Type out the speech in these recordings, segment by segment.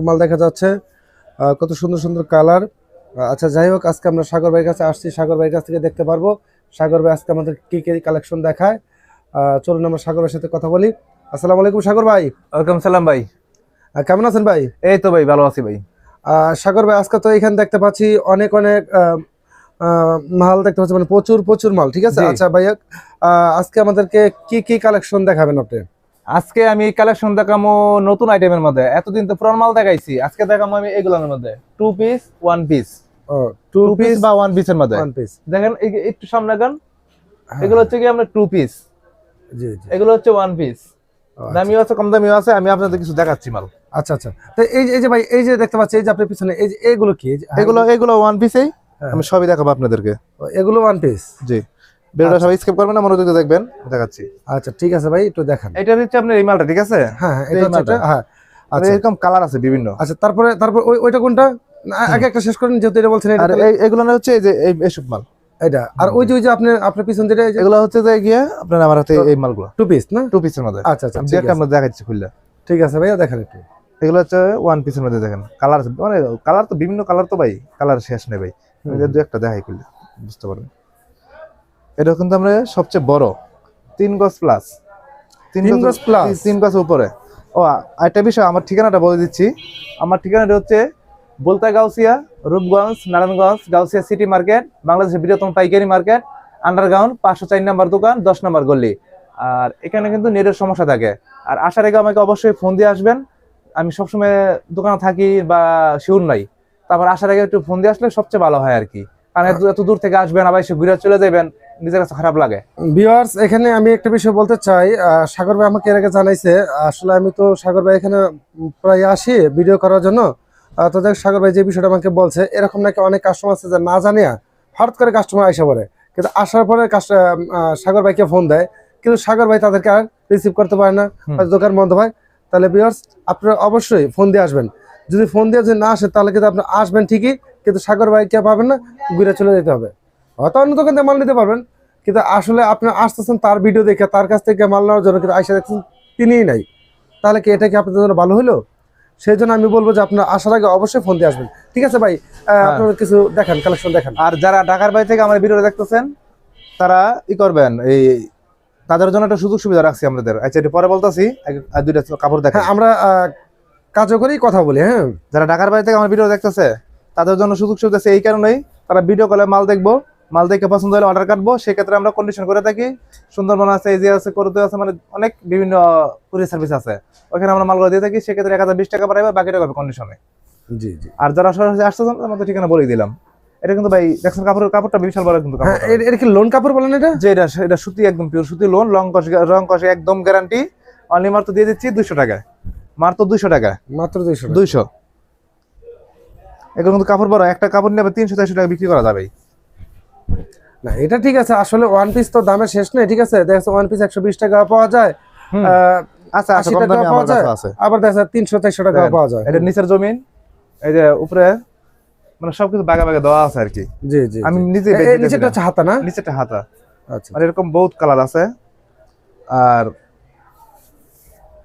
মাল দেখা যাচ্ছে। কত সুন্দর সুন্দর কালার। আচ্ছা যাই হোক আজকে আমরা সাগর ভাইয়ের কাছে আসছি। সাগর ভাইয়ের কাছ থেকে দেখতে পারব। সাগর ভাই আজকে আমাদের কি কি কালেকশন দেখায়? চলুন আমরা সাগর ভাইয়ের সাথে কথা বলি। আসসালামু আলাইকুম সাগর ভাই। ওয়েলকাম সালাম ভাই। কেমন আছেন ভাই? এই তো ভাই ভালো আছি ভাই। আহ, সাগর ভাই আজকে তো এখানে দেখতে পাচ্ছি অনেক অনেক মাল দেখতে পাচ্ছি। মানে প্রচুর প্রচুর মাল ঠিক আছে। আচ্ছা ভাইয়া আহ, আজকে আমাদেরকে কি কি কালেকশন দেখাবেন আপনি? আজকে আমি কালেকশন দেখামো নতুন আইটেমের মধ্যে। এতদিন তো পুরান মাল দেখাইছি আজকে দেখামো আমি এগুলোর মধ্যে। Two piece one piece two piece বা ওয়ান পিসের মধ্যে। ওয়ান পিস দেখেন একটু সামনে গান এগুলো হচ্ছে কি আমরা টু পিস জি এগুলো হচ্ছে ওয়ান পিস আচ্ছা। দামিও আছে কম দামিও আছে আমি আপনাদের কিছু দেখাচ্ছি মাল। আচ্ছা আচ্ছা। তো এই যে- এই যে ভাই এই যে দেখতে পাচ্ছি এই যে আপনার পিছনে এই যে এগুলো কি? এই যে- এগুলো এগুলো ওয়ান পিসেই হ্যাঁ। আমি সবই দেখাবো আপনাদেরকে। এগুলো ওয়ান পিস জি। ভিডিওটা সবাই স্কিপ করবেন না মনোযোগ দিয়ে দেখবেন। দেখাচ্ছি। আচ্ছা ঠিক আছে ভাই একটু দেখান। এটা হচ্ছে আপনার এই মালটা ঠিক আছে? হ্যাঁ হ্যাঁ এটা হচ্ছে হ্যাঁ আচ্ছা। এরকম কালার আছে বিভিন্ন। আচ্ছা তারপরে তারপর ওই ওইটা কোনটা? আগে একটা শেষ করেন যেহেতু এটা বলছেন এটা এগুলো হচ্ছে এই যে এই মাল। এটা। আর ওই যে ওই যে আপনি আপনার পিছন যেটা এগুলো হচ্ছে যে গিয়ে আপনার আমার হাতে এই মালগুলো। টু পিস না? টু পিসের মধ্যে। আচ্ছা আচ্ছা ঠিক দেখে আমরা দেখাচ্ছি খুললে। ঠিক আছে ভাইয়া দেখেন একটু। এগুলো হচ্ছে ওয়ান পিসের মধ্যে দেখেন। কালার আছে। মানে কালার তো বিভিন্ন কালার তো ভাই। কালার শেষ নেই ভাই। দু একটা দেখাই খুললে বুঝতে পারবেন। এটা কিন্তু আমরা সবচেয়ে বড়। তিন গজ প্লাস তিন গজ প্লাস তিন গজ উপরে। ও একটা বিষয় আমার ঠিকানাটা বলে দিচ্ছি। আমার ঠিকানাটা হচ্ছে বলতা গাউসিয়া রূপগঞ্জ নারায়ণগঞ্জ গাউসিয়া সিটি মার্কেট বাংলাদেশের বৃহত্তম পাইকারি মার্কেট আন্ডারগ্রাউন্ড পাঁচশো চার নাম্বার দোকান দশ নাম্বার গলি। আর এখানে কিন্তু নেটের সমস্যা থাকে। আর আসার আগে আমাকে অবশ্যই ফোন দিয়ে আসবেন। আমি সবসময় দোকানে থাকি বা শিউর নাই। তারপর আসার আগে একটু ফোন দিয়ে আসলে সবচেয়ে ভালো হয় আর কি। কারণ এত- দূর থেকে আসবেন আবার এসে ঘুরে চলে যাবেন নিজের কাছে খারাপ লাগে? ভিউয়ার্স এখানে আমি একটা বিষয় বলতে চাই। সাগর ভাই আমাকে এর আগে জানাইছে আসলে আমি তো সাগর ভাই এখানে প্রায় আসি ভিডিও করার জন্য। তো দেখ সাগর ভাই যে বিষয়টা আমাকে বলছে এরকম নাকি অনেক কাস্টমার আছে যে না জানিয়া হঠাৎ করে কাস্টমার আসা পড়ে। কিন্তু আসার পরে সাগর ভাইকে ফোন দেয়। কিন্তু সাগর ভাই তাদেরকে আর রিসিভ করতে পারে না। দোকান বন্ধ হয়। তাহলে ভিউয়ার্স আপনারা অবশ্যই ফোন দিয়ে আসবেন। যদি ফোন দিয়ে যদি না আসে তাহলে কিন্তু আপনি আসবেন ঠিকই কিন্তু সাগর ভাইকে পাবেন না ঘুরে চলে যেতে হবে। হয়তো অন্য দোকান থেকে মাল নিতে পারবেন কিন্তু আসলে আপনি আসতেছেন তার ভিডিও দেখে তার কাছ থেকে মাল নেওয়ার জন্য কিন্তু আইসা দেখছেন তিনিই নাই। তাহলে কি এটা কি আপনাদের জন্য ভালো হলো সেই জন্য আমি বলব যে আপনার আসার আগে অবশ্যই ফোন দিয়ে আসবেন। ঠিক আছে ভাই আহ, আপনারা কিছু দেখান কালেকশন দেখান। আর যারা ঢাকার বাড়ি থেকে আমার ভিডিও দেখতেছেন তারা ই করবেন এই তাদের জন্য একটা সুযোগ সুবিধা রাখছি আমাদের আচ্ছা এটা পরে বলতেছি আর দুইটা কাপড় দেখা হ্যাঁ আমরা কাজও করেই কথা বলি হ্যাঁ। যারা ঢাকার বাড়ি থেকে আমার ভিডিও দেখতেছে তাদের জন্য সুযোগ সুবিধা আছে এই কারণেই তারা ভিডিও কলে মাল দেখব। মাল দেখে পছন্দ হলে অর্ডার কাটবো। সেক্ষেত্রে আমরা কন্ডিশন করে থাকি। সুন্দরবন আছে এজি আছে করতে আছে মানে অনেক বিভিন্ন কুরিয়ার সার্ভিস আছে। ওখানে আমরা মালগুলো দিয়ে থাকি। সেক্ষেত্রে এক হাজার বিশ টাকা পাঠাবে বাকি টাকা হবে কন্ডিশনে জি জি। আর যারা সরাসরি আসতেছেন আমাদের ঠিকানা বলেই দিলাম। এটা কিন্তু ভাই দেখছেন কাপড়ের কাপড়টা বিশাল বড় কিন্তু হ্যাঁ কাপড় এর- এর কি লোন কাপড় বলেন এটা? যে এটা এটা সুতি একদম পিওর সুতি লোন লং কষ রং কষে একদম গ্যারান্টি অনলি মাত্র দিয়ে দিচ্ছি দুইশো টাকায়। মাত্র দুইশো টাকা মাত্র দুইশো। দুইশো। এগুলো কিন্তু কাপড় বড়। একটা কাপড় নেবে তিনশো চারশো টাকা বিক্রি করা যাবে না এটা ঠিক আছে আসলে ওয়ান পিস তো দামের শেষ নেই ঠিক আছে? দেখা ওয়ান পিস একশো বিশ টাকা পাওয়া যায় আচ্ছা আচ্ছা 80 কম টাকা পাওয়া যায়। আবার দেখা তিনশো চারশো টাকা পাওয়া যায়। এটা নিচের জমিন এই যে উপরে মানে সবকিছু বাগা বাগা দেওয়া আছে আর কি। জি জি আমি নিজে নিচেটা হচ্ছে হাতা না? নিচেটা হাতা। আচ্ছা। আর এরকম বহুত কালার আছে। আর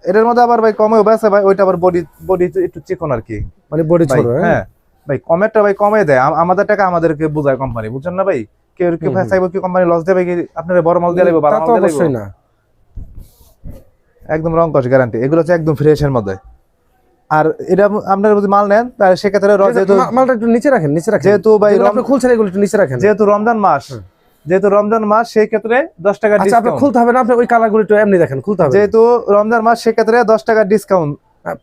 এটার মধ্যে আবার ভাই কমেও বেছে ভাই ওইটা আবার বডি বডি একটু চিকন আর কি। মানে বডি ছোট হ্যাঁ? হ্যাঁ। ভাই কমেরটা ভাই কমে দেয়। আমাদের টাকা আমাদেরকে বোঝায় কোম্পানি বুঝছেন না ভাই? কেউ কেউ হুম, চাইব কি কোম্পানি লস দেবে কি? আপনারা বড় মাল দিয়ে লাগবে তা তো মাল দিয়ে অবশ্যই লাগবে না। একদম রং কষ গ্যারান্টি এগুলো হচ্ছে একদম ফ্রেশের মধ্যে। আর এটা আপনারা যদি মাল নেন তাহলে সেক্ষেত্রে মালটা একটু নিচে রাখেন নিচে রাখেন। যেহেতু ভাই আপনি খুলছেন এগুলো একটু নিচে রাখেন। যেহেতু রমজান মাস যেহেতু রমজান মাস সেই ক্ষেত্রে দশ টাকা আচ্ছা আপনি ডিসকাউন্ট খুলতে হবে না আপনি ওই কালারগুলো একটু এমনি দেখেন খুলতে হবে। যেহেতু রমজান মাস সেক্ষেত্রে দশ টাকা ডিসকাউন্ট হ্যাঁ,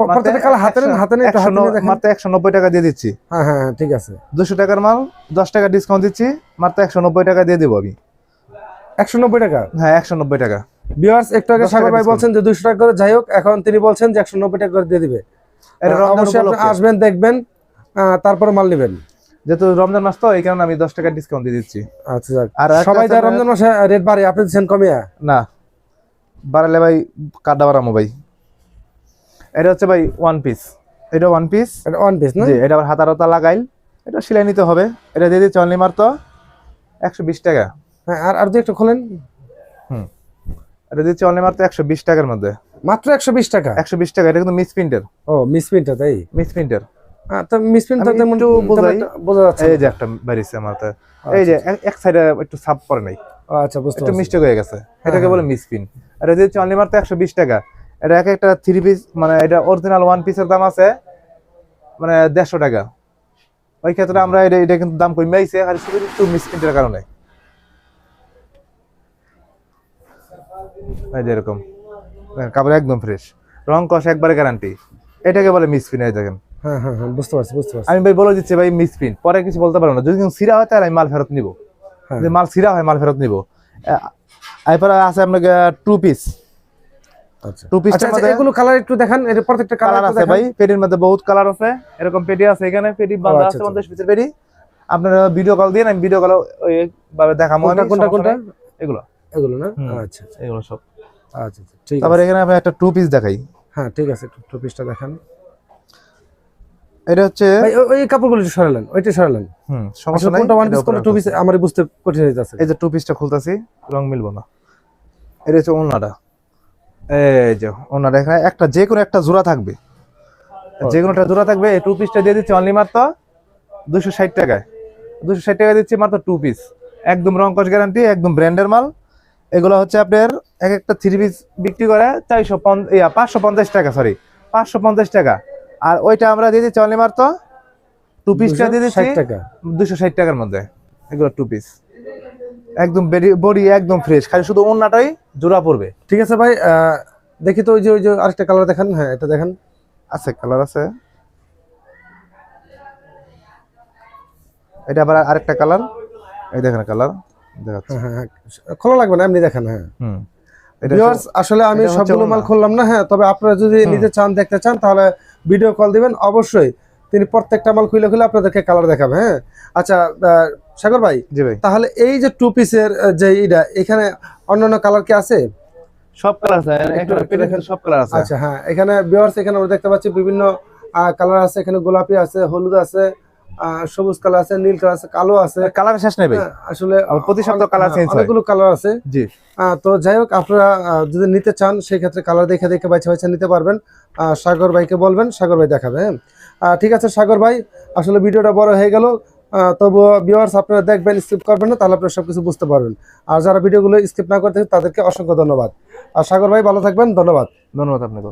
মাত্র একশো নব্বই টাকা দিয়ে দিচ্ছি। হ্যাঁ হ্যাঁ ঠিক আছে। দুশো টাকার মাল দশ টাকা ডিসকাউন্ট দিচ্ছি মাত্র একশো নব্বই টাকা দিয়ে দেবো আমি। একশো নব্বই টাকা? হ্যাঁ একশো নব্বই টাকা। বিয়ার্স একটু আগে সাগর ভাই বলছেন যে দুশো টাকা করে যাই হোক এখন তিনি বলছেন যে একশো নব্বই টাকা করে দিয়ে দিবে। আসবেন দেখবেন তারপরে মাল নেবেন। যেহেতু রমজান মাস তো এই কারণে আমি দশ টাকা ডিসকাউন্ট দিয়ে দিচ্ছি। আচ্ছা আর সবাই রমজান মাসে রেট বাড়ে আপনি দিচ্ছেন কমিয়া? না। বাড়ালে ভাই কাটা বাড়ামো ভাই। এটা হচ্ছে ভাই ওয়ান পিস এটা ওয়ান পিস এটা ওয়ান পিস না? জি এটা আবার হাতা রতা লাগাইল। এটা সেলাই নিতে হবে। এটা দিয়ে দিচ্ছি অনলি মাত্র একশো বিশ টাকা। হ্যাঁ আর আর দুই একটু খোলেন। এটা দিচ্ছি অনলি মাত্র একশো বিশ টাকার মধ্যে। মাত্র একশো বিশ টাকা? একশো বিশ টাকা এটা কিন্তু মিস প্রিন্টের ও মিস প্রিন্টটা তাই? মিস প্রিন্টের হ্যাঁ, তো মিস প্রিন্ট তেমন বোঝাই। বোঝা যাচ্ছে এই যে একটা বেরিয়েছে আমার এই যে এক- এক সাইডে একটু সাপ পরে নাই। আচ্ছা বুঝতে একটু মিস্টেক হয়ে গেছে। এটাকে হ্যাঁ। বলে মিস প্রিন্ট আর এটা হচ্ছে অনলি মাত্র একশো বিশ টাকা। এটা এক একটা থ্রি পিস মানে এটা অরিজিনাল ওয়ান পিসের দাম আছে মানে দেড়শো টাকা। ওই ক্ষেত্রে আমরা এটা এটা কিন্তু দাম কমে আইছে খালি শুধু একটু মিস প্রিন্টের কারণে। এই যে এরকম। কাপড় একদম ফ্রেশ রং কষ একবারে গ্যারান্টি এটাকে বলে মিস প্রিন্ট এই দেখেন। হ্যাঁ হ্যাঁ হ্যাঁ বুঝতে পারছি বুঝতে পারছি। আমি ভাই বলে দিচ্ছি ভাই মিস প্রিন্ট পরে কিছু বলতে পারব না। যদি সিরা হয় তাহলে আমি মাল ফেরত নিব। হ্যাঁ। যদি মাল সিরা হয় মাল ফেরত নিব। এরপরে আছে আপনাকে টু পিস টু পিস আচ্ছা আচ্ছা, এগুলো কালার একটু দেখান এটা প্রত্যেকটা কালার কালার আছে ভাই পেটির মধ্যে বহুত কালার আছে। এরকম পেটি আছে এখানে পেটি বাঁধা আচ্ছা, আছে আচ্ছা। পঞ্চাশ পিসের পেটি। আপনারা ভিডিও কল দিয়ে আমি ভিডিও কল ভাবে দেখাবো আমি, কোনটা কোনটা? এগুলো। এগুলো না? আচ্ছা আচ্ছা, এগুলো সব। আচ্ছা আচ্ছা ঠিক আছে। এখানে আমি একটা টু পিস দেখাই। হ্যাঁ ঠিক আছে একটু টু পিসটা দেখান। এটা হচ্ছে ওই- কাপড়গুলো একটু সরালেন ওইটা সরালেন। হুম সমস্যা আসলে নাই কোনটা ওয়ান পিস কোনটা টু পিস আমার বুঝতে কঠিন হয়ে যাচ্ছে। এই যে টু পিসটা খুলতেছি রং মিলবো না। এটা হচ্ছে ওনাটা এই যে ওনাটা এখানে একটা যে কোনো একটা জোড়া থাকবে। যে কোনো একটা জোড়া থাকবে এই টু পিসটা দিয়ে দিচ্ছি অনলি মাত্র দুশো ষাট টাকায়। দুশো ষাট টাকা দিচ্ছি মাত্র টু পিস একদম রং কস গ্যারান্টি একদম ব্র্যান্ডের মাল। এগুলো হচ্ছে আপনার এক একটা থ্রি পিস বিক্রি করে চারশো ইয়া পাঁচশো পঞ্চাশ টাকা সরি পাঁচশো পঞ্চাশ টাকা। আর ওইটা আমরা দিয়ে দিচ্ছি অনলি মাত্র টু পিসটা দিয়ে দিচ্ছি 260 টাকা। দুশো ষাট টাকার মধ্যে। এগুলো টু পিস একদম বডি একদম ফ্রেশ খালি শুধু অন্যটাই জোড়া পড়বে ঠিক আছে ভাই দেখি তো ওই যে ওই যে আরেকটা কালার দেখান। হ্যাঁ এটা দেখেন। আছে কালার আছে। এটা আবার আরেকটা কালার এই দেখেন কালার হ্যাঁ হ্যাঁ হ্যাঁ। খোলা লাগবে না এমনি দেখেন হ্যাঁ। আসলে আমি সবগুলো মাল খুললাম না হ্যাঁ তবে আপনারা যদি। নিতে চান দেখতে চান তাহলে ভিডিও কল দিবেন। অবশ্যই তিনি প্রত্যেকটা মাল খুলে খুলে আপনাদেরকে কালার দেখাবে হ্যাঁ। আচ্ছা সাগর ভাই জি ভাই। তাহলে এই যে টু পিসের যে ইটা এখানে অন্যান্য কালার কি আছে? সব কালার আছে দেখেন। সব কালার আছে। আচ্ছা হ্যাঁ এখানে ভিউয়ার্স এখানে আমরা দেখতে পাচ্ছি বিভিন্ন কালার আছে এখানে গোলাপি আছে হলুদ আছে সবুজ কালার আছে নীল কালার আছে কালো আছে। কালার শেষ নেই ভাই। হ্যাঁ, আসলে প্রতি সপ্তাহে হ্যাঁ, change হয়। অনেকগুলো কালার আছে। জি। তো যাই হোক আপনারা যদি নিতে চান সেই ক্ষেত্রে কালার দেখে দেখে বাছা বাছা নিতে পারবেন। সাগর ভাইকে বলবেন সাগর ভাই দেখাবে হ্যাঁ। ঠিক আছে সাগর ভাই আসলে ভিডিওটা বড় হয়ে গেল। তবুও ভিওয়ার্স আপনারা দেখবেন স্কিপ করবেন না, তাহলে আপনারা সবকিছু বুঝতে পারবেন। আর যারা ভিডিওগুলো স্কিপ না করতে তাদেরকে অসংখ্য ধন্যবাদ। আর সাগর ভাই, ভালো থাকবেন, ধন্যবাদ। ধন্যবাদ আপনাকে